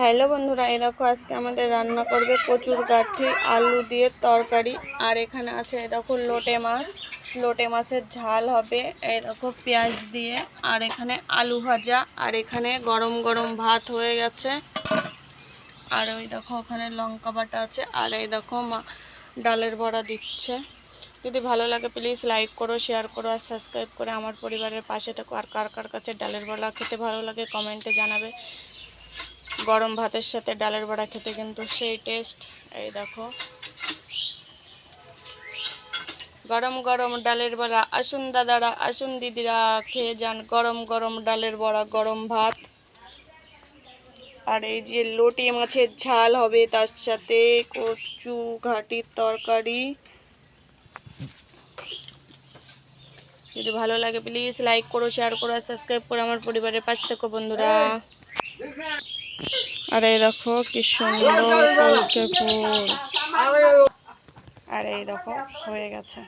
Hello বন্ধুরা, এই দেখো আজকে আমাদের রান্না করবে কচুর গাঠি, আলু দিয়ে তরকারি, আর এখানে আছে দেখো লোটে মাছ। লোটে মাছের ঝাল হবে দেখো পেঁয়াজ দিয়ে, আর এখানে আলু ভাজা, আর এখানে গরম গরম ভাত হয়ে গেছে। আর ওই দেখো ওখানে লঙ্কা বাটা আছে, আর এই দেখো মা ডালের বড়া দিচ্ছে। যদি ভালো লাগে প্লিজ লাইক করো, শেয়ার করো, আর সাবস্ক্রাইব করে আমার পরিবারের পাশে থাকো। আর কার কার কাছে ডালের বড়া খেতে ভালো লাগে কমেন্টে জানাবে। গরম ভাতের সাথে ডালের বড়া খেতে কিন্তু সেই টেস্ট এই দেখো। গরম গরম ডালের বড়া। আসুন দাদারা, আসুন দিদিরা, খেয়ে যান। গরম গরম ডালের বড়া, গরম ভাত। আর এই যে লোটে মাছের ঝাল হবে, তার সাথে কচু ঘাটির তরকারি। যদি ভালো লাগে প্লিজ লাইক করো শেয়ার করো সাবস্ক্রাইব করো আমার পরিবারের পাশে থেকো বন্ধুরা। আর এই দেখো কি সুন্দর আরে ফুল আর এই দেখো হয়ে গেছে।